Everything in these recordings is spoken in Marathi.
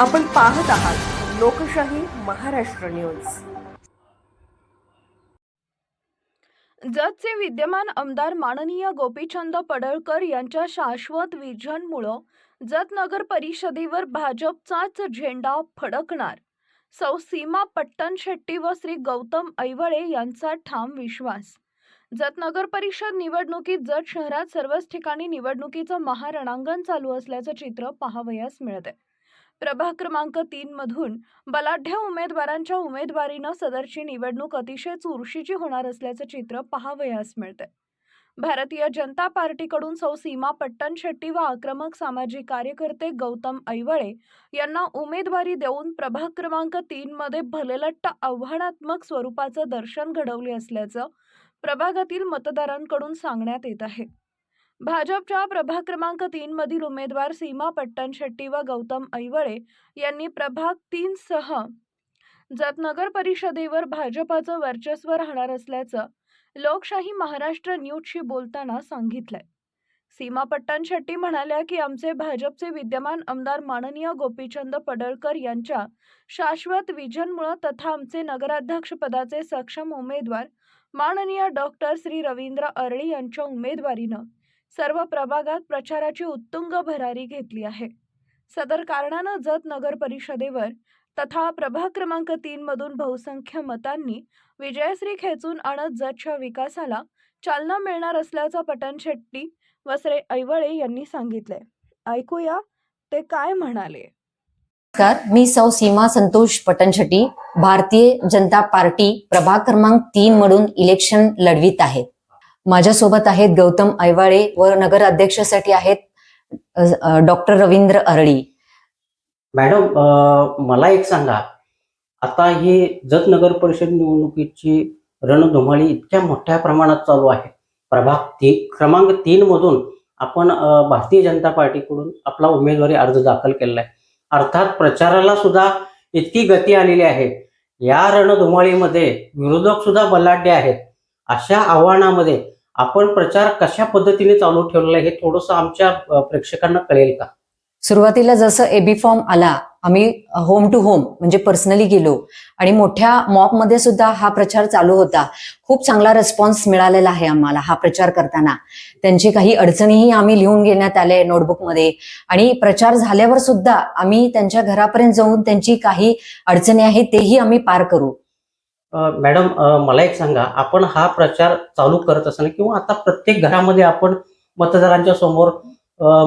आपण पाहत आहात लोकशाही महाराष्ट्र न्यूज. जतचे विद्यमान आमदार माननीय गोपीचंद पडळकर यांच्या शाश्वत विजनमुळं जत नगर परिषदेवर भाजपचाच झेंडा फडकणार. सौ सीमा पट्टणशेट्टी व श्री गौतम ऐवळे यांचा ठाम विश्वास. जत नगर परिषद निवडणुकीत जत शहरात सर्वच ठिकाणी निवडणुकीचं महारणांगण चालू असल्याचं चित्र पाहावयास मिळते प्रभाग क्रमांक तीन मधून बलाढ्य उमेदवारांच्या उमेदवारीनं सदरची निवडणूक अतिशय चुरशीची होणार असल्याचं चित्र पाहावयास मिळते भारतीय जनता पार्टीकडून सौ सीमा पट्टणशेट्टी व आक्रमक सामाजिक कार्यकर्ते गौतम ऐवळे यांना उमेदवारी देऊन प्रभाग क्रमांक तीन मध्ये भलेलट्ट आव्हानात्मक स्वरूपाचं दर्शन घडवले असल्याचं प्रभागातील मतदारांकडून सांगण्यात येत आहे. भाजपच्या प्रभाग क्रमांक तीन मधील उमेदवार सीमा पट्टणशेट्टी व गौतम ऐवळे यांनी प्रभाग तीन सह जत नगर परिषदेवर भाजपाचं वर्चस्व राहणार असल्याचं लोकशाही महाराष्ट्र न्यूजशी बोलताना सांगितलंय. सीमा पट्टणशेट्टी म्हणाल्या की आमचे भाजपचे विद्यमान आमदार माननीय गोपीचंद पडळकर यांच्या शाश्वत विजनमुळं तथा आमचे नगराध्यक्ष पदाचे सक्षम उमेदवार माननीय डॉक्टर श्री रवींद्र अरळी यांच्या उमेदवारीनं सर्व प्रभागात प्रचाराची उत्तुंग भरारी घेतली आहे. सदर कारणानं जत नगर परिषदेवर तथा प्रभाग क्रमांक तीन मधून बहुसंख्य मतांनी विजयश्री खेचून आणत जतच्या विकासाला चालना मिळणार असल्याचं पटन शेट्टी वसरे ऐवळे यांनी सांगितलंय. ऐकूया ते काय म्हणाले? नमस्कार मी सौ सीमा संतोष पटनशेट्टी भारतीय जनता पार्टी प्रभाग क्रमांक तीन मधून इलेक्शन लढवित आहे. माझ्यासोबत आहेत गौतम ऐवाळे व नगर अध्यक्षासाठी आहेत डॉक्टर रवींद्र अरळी. मॅडम मला एक सांगा. आता ही जत नगर परिषद निवडणुकीची रणधुमाळी इतक्या मोठ्या प्रमाणात चालू आहे. प्रभाग ती क्रमांक तीन मधून आपण भारतीय जनता पार्टीकडून आपला उमेदवारी अर्ज दाखल केलेला आहे. अर्थात प्रचाराला सुद्धा इतकी गती आलेली आहे. या रणधुमाळीमध्ये विरोधक सुद्धा बलाढ्य आहेत. अशा आव्हानामध्ये आपण प्रचार कशा पद्धतीने चालू ठेवलेला आहे हे थोडंसं आमच्या प्रेक्षकांना कळेल का? सुरुवातीला जसं एबी फॉर्म आला आम्ही होम टू होम म्हणजे पर्सनली गेलो आणि मोठ्या मॉपमध्ये सुद्धा हा प्रचार चालू होता. खूप चांगला रिस्पॉन्स मिळालेला आहे आम्हाला हा प्रचार करताना. त्यांची काही अडचणीही आम्ही लिहून घेण्यात आले नोटबुकमध्ये आणि प्रचार झाल्यावर सुद्धा आम्ही त्यांच्या घरापर्यंत जाऊन त्यांची काही अडचणी आहेत तेही आम्ही पार करू. मॅडम मला एक सांगा. आपण हा प्रचार चालू करत असताना किंवा आता प्रत्येक घरामध्ये आपण मतदारांच्या समोर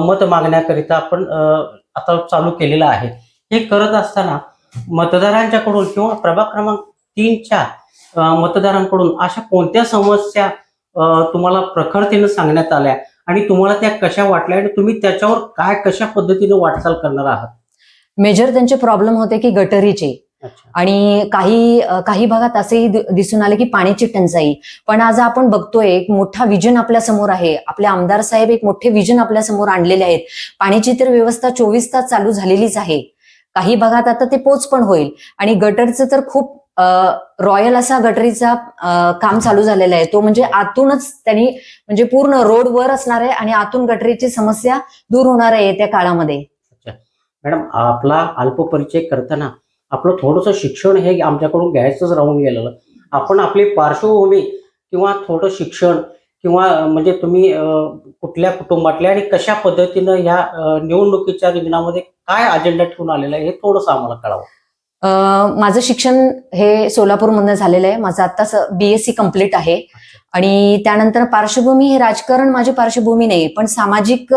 मत मागण्याकरिता आपण आता चालू केलेला आहे. हे करत असताना मतदारांच्याकडून किंवा प्रभाग क्रमांक तीनच्या मतदारांकडून अशा कोणत्या समस्या तुम्हाला प्रखरतेनं सांगण्यात आल्या आणि तुम्हाला त्या कशा वाटल्या आणि तुम्ही त्याच्यावर काय कशा पद्धतीने वाटचाल करणार आहात? मेजर त्यांचे प्रॉब्लेम होते की गटरीचे. आणि काही काही भागात असेही दिसून आले की पाण्याची टंचाई. पण आज आपण बघतोय एक मोठा विजन आपल्यासमोर आहे. आपले आमदार साहेब एक मोठे विजन आपल्यासमोर आणलेले आहेत. पाण्याची तर व्यवस्था चोवीस तास चालू झालेलीच आहे. काही भागात आता ते पोच पण होईल. आणि गटरचं तर खूप रॉयल असा गटरीचा काम चालू झालेला आहे. तो म्हणजे आतूनच त्यांनी म्हणजे पूर्ण रोडवर असणार आहे आणि आतून गटरीची समस्या दूर होणार आहे येत्या काळामध्ये. मॅडम आपला अल्पपरिचय करताना आपलं थोडंसं शिक्षण हे आमच्याकडून घ्यायचंच राहून गेलेलं. आपण आपली पार्श्वभूमी किंवा थोडं शिक्षण किंवा म्हणजे तुम्ही कुठल्या कुटुंबातल्या आणि कशा पद्धतीनं ह्या निवडणुकीच्या रिंगणामध्ये काय अजेंडा ठेवून आलेला आहे हे थोडंसं आम्हाला कळावं. माझं शिक्षण हे सोलापूरमधनं झालेलं आहे. माझं आत्ताच बीएससी कंप्लीट आहे. आणि त्यानंतर पार्श्वभूमी हे राजकारण माझी पार्श्वभूमी नाही पण सामाजिक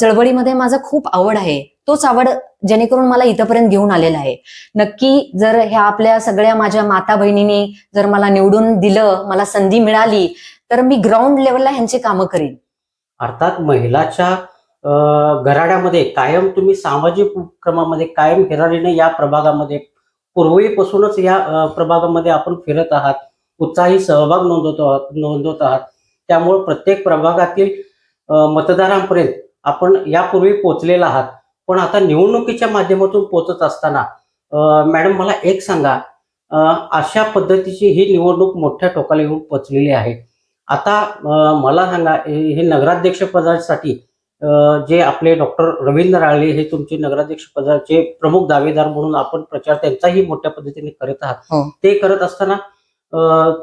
चळवळीमध्ये माझा खूप आवड आहे. तोच आवड जेणेकरून मला इथंपर्यंत घेऊन आलेला आहे. नक्की जर ह्या आपल्या सगळ्या माझ्या माता बहिणींनी जर मला निवडून दिलं मला संधी मिळाली तर मी ग्राउंड लेवलला ह्यांची कामं करीन. अर्थात महिलाच्या घराड्यामध्ये कायम तुम्ही सामाजिक उपक्रमामध्ये कायम हिरारीने या प्रभागामध्ये पूर्वीपासूनच या प्रभागामध्ये आपण फिरत आहात उत्साही सहभाग नोंदवतो आहात नोंदवत आहात. त्यामुळे प्रत्येक प्रभागातील मतदारांपर्यंत आपण यापूर्वी पोचलेला आहात. पण आता निवडणुकीच्या माध्यमातून पोचत असताना मॅडम मला एक सांगा अशा पद्धतीची ही निवडणूक मोठ्या टोकाला येऊन पोचलेली आहे. आता मला सांगा हे नगराध्यक्ष पदासाठी जे आपले डॉक्टर रवींद्र राळे हे तुमचे नगराध्यक्ष पदाचे प्रमुख दावेदार म्हणून आपण प्रचार त्यांचाही मोठ्या पद्धतीने करत आहात. हो. ते करत असताना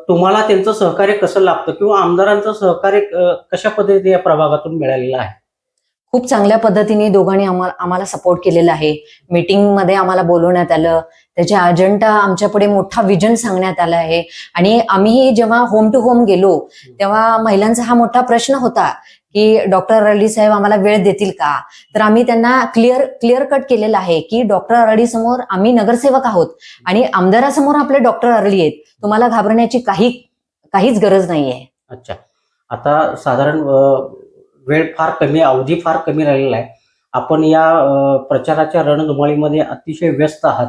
तुम्हाला त्यांचं सहकार्य कसं लाभतं किंवा आमदारांचं सहकार्य कशा पद्धतीने या प्रभागातून मिळालेलं आहे? खूप चांगल्या पद्धतीने दोघांनी आम्हाला आम्हाला सपोर्ट केलेला आहे. मीटिंगमध्ये आम्हाला बोलवण्यात आलं. त्याच्या अजेंडा आमच्यापुढे मोठा विजन सांगण्यात आला आहे. आणि आम्ही जेव्हा होम टू होम गेलो तेव्हा महिलांचा हा मोठा प्रश्न होता की डॉक्टर अरळी साहेब आम्हाला वेळ देतील का? तर आम्ही त्यांना क्लिअर क्लिअर कट केलेलं आहे की डॉक्टर अरळी समोर आम्ही नगरसेवक आहोत आणि आमदारासमोर आपले डॉक्टर अरळी आहेत. तुम्हाला घाबरण्याची काही काहीच गरज नाहीये. अच्छा. आता साधारण वेळ फार कमी अवधी फार कमी राहिलेला आहे. आपण या प्रचाराच्या रणधुमाळीमध्ये अतिशय व्यस्त आहात.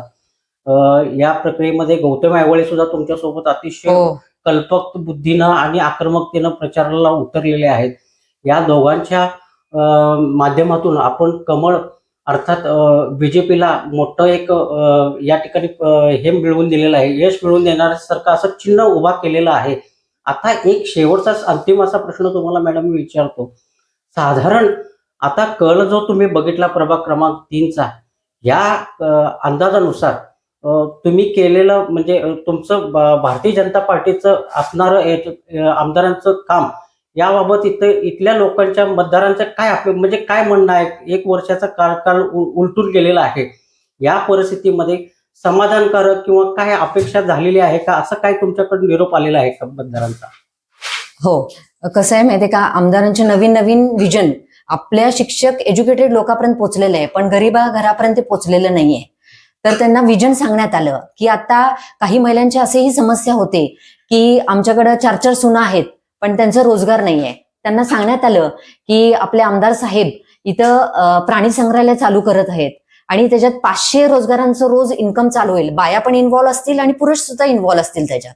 या प्रक्रियेमध्ये गौतम आयवळे सुद्धा तुमच्यासोबत अतिशय हो. कल्पक बुद्धीनं आणि आक्रमकतेनं प्रचाराला उतरलेले आहेत. या दोघांच्या माध्यमातून आपण कमळ अर्थात बीजेपीला मोठं एक या ठिकाणी हे मिळवून दिलेलं आहे. यश मिळवून देण्यासारखं असं चिन्ह उभा केलेलं आहे. आता एक शेवटचा अंतिम असा प्रश्न तुम्हाला मॅडम मी विचारतो. साधारण आता कल जो तुम्ही बघितला प्रभाग क्रमांक तीनचा या अंदाजानुसार तुम्ही केलेलं म्हणजे तुमचं भारतीय जनता पार्टीचं असणारं आमदारांचं काम याबाबत इथं इथल्या लोकांच्या मतदारांचं काय म्हणजे काय म्हणणं आहे? एक वर्षाचा कार्यकाळ उलटून गेलेला आहे. या परिस्थितीमध्ये समाधानकारक किंवा काय अपेक्षा झालेली आहे का? असं काय तुमच्याकडून निरोप आलेला आहे का मतदारांचा? हो. कसं आहे माहितीये का? आमदारांचे नवीन नवीन विजन आपल्या शिक्षक एज्युकेटेड लोकांपर्यंत पोहोचलेलं आहे पण गरीबा घरापर्यंत पोचलेलं पोहोचलेलं नाहीये. तर त्यांना विजन सांगण्यात आलं की आता काही महिलांची असेही समस्या होते की आमच्याकडे चार चार सुना आहेत पण त्यांचा रोजगार नाहीये. त्यांना सांगण्यात आलं की आपले आमदार साहेब इथं प्राणी संग्रहालय चालू करत आहेत आणि त्याच्यात पाचशे रोजगारांचं रोज इन्कम चालू होईल. बाया पण इन्व्हॉल्व असतील आणि पुरुष सुद्धा इन्व्हॉल्व असतील त्याच्यात.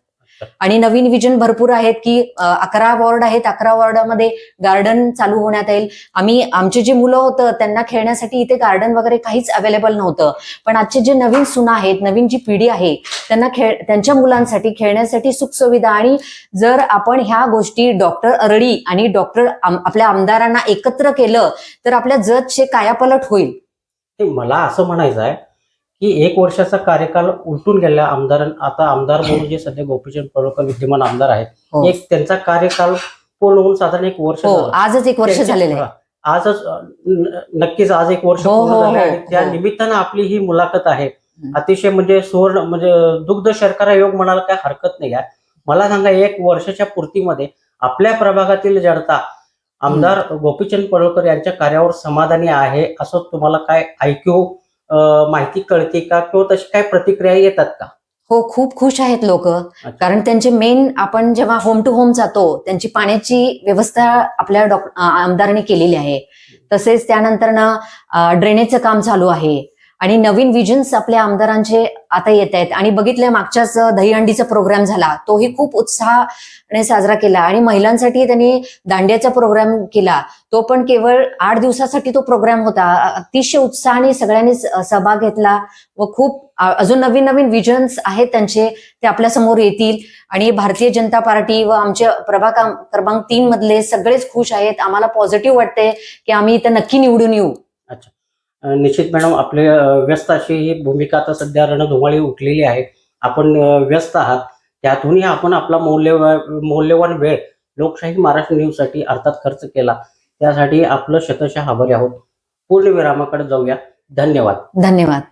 आणि नवीन विजन भरपूर आहेत की अकरा वॉर्ड आहेत. अकरा वॉर्डामध्ये गार्डन चालू होण्यात येईल. आम्ही आमचे जे मुलं होतं त्यांना खेळण्यासाठी इथे गार्डन वगैरे काहीच अवेलेबल नव्हतं. पण आजचे जे नवीन सुना आहेत नवीन जी पिढी आहे त्यांना खेळ त्यांच्या मुलांसाठी खेळण्यासाठी सुखसुविधा आणि जर आपण ह्या गोष्टी डॉक्टर अरळी आणि डॉक्टर आपल्या आमदारांना एकत्र केलं तर आपल्या जजचे कायापलट होईल. मला असं म्हणायचं आहे की एक वर्षाचा कार्यकाल उलटून गेला आमदार आता आमदार म्हणून जे सध्या गोपीचंद पडळकर विद्यमान आमदार आहेत हो. एक त्यांचा कार्यकाल पूर्ण होऊन साधारण एक वर्ष हो झालं. आजच एक वर्ष झालेलं आहे. आजच नक्कीच आज एक वर्ष हो, पूर्ण झालं त्या. निमित्तानं आपली ही मुलाखत आहे. अतिशय म्हणजे सुवर्ण म्हणजे दुग्ध शर्करा योग म्हणायला काय हरकत नाही आहे मला सांगा एक वर्षाच्या पूर्तीमध्ये आपल्या प्रभागातील जनता आमदार गोपीचंद पडळकर यांच्या कार्यावर समाधानी आहे असं तुम्हाला काय ऐकू माहिती कळते का किंवा तशी काय प्रतिक्रिया येतात का? हो खूप खुश आहेत लोक. कारण त्यांचे मेन आपण जेव्हा होम टू होम जातो त्यांची पाण्याची व्यवस्था आपल्या डॉक आ- आमदारांनी केलेली आहे. तसेच त्यानंतर ड्रेनेजचं काम चालू आहे. आणि नवीन विजन्स आपल्या आमदारांचे आता येत आहेत. आणि बघितलं मागच्याच दहीहंडीचा प्रोग्राम झाला तोही खूप उत्साहाने साजरा केला. आणि महिलांसाठी त्यांनी दांड्याचा प्रोग्राम केला. तो पण केवळ आठ दिवसासाठी तो प्रोग्राम होता. अतिशय उत्साहाने सगळ्यांनी सहभाग घेतला व खूप अजून नवीन नवीन विजन्स आहेत त्यांचे ते आपल्यासमोर येतील. आणि भारतीय जनता पार्टी व आमच्या प्रभाग क्रमांक तीन मधले सगळेच खुश आहेत. आम्हाला पॉझिटिव्ह वाटते की आम्ही इथं नक्की निवडून येऊ. निश्चित मॅडम आपले व्यस्त अशी ही भूमिका आता सध्या रणधुमाळी उठलेली आहे. आपण व्यस्त आहात. त्यातूनही आपण आपला मौल्य मौल्यवान वेळ लोकशाही महाराष्ट्र न्यूजसाठी अर्थात खर्च केला. त्यासाठी आपलं शतशः आभारी आहोत. पूर्ण विरामाकडे जाऊया. धन्यवाद. धन्यवाद.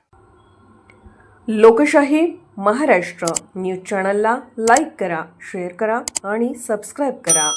लोकशाही महाराष्ट्र न्यूज चॅनलला लाईक करा शेअर करा आणि सबस्क्राईब करा.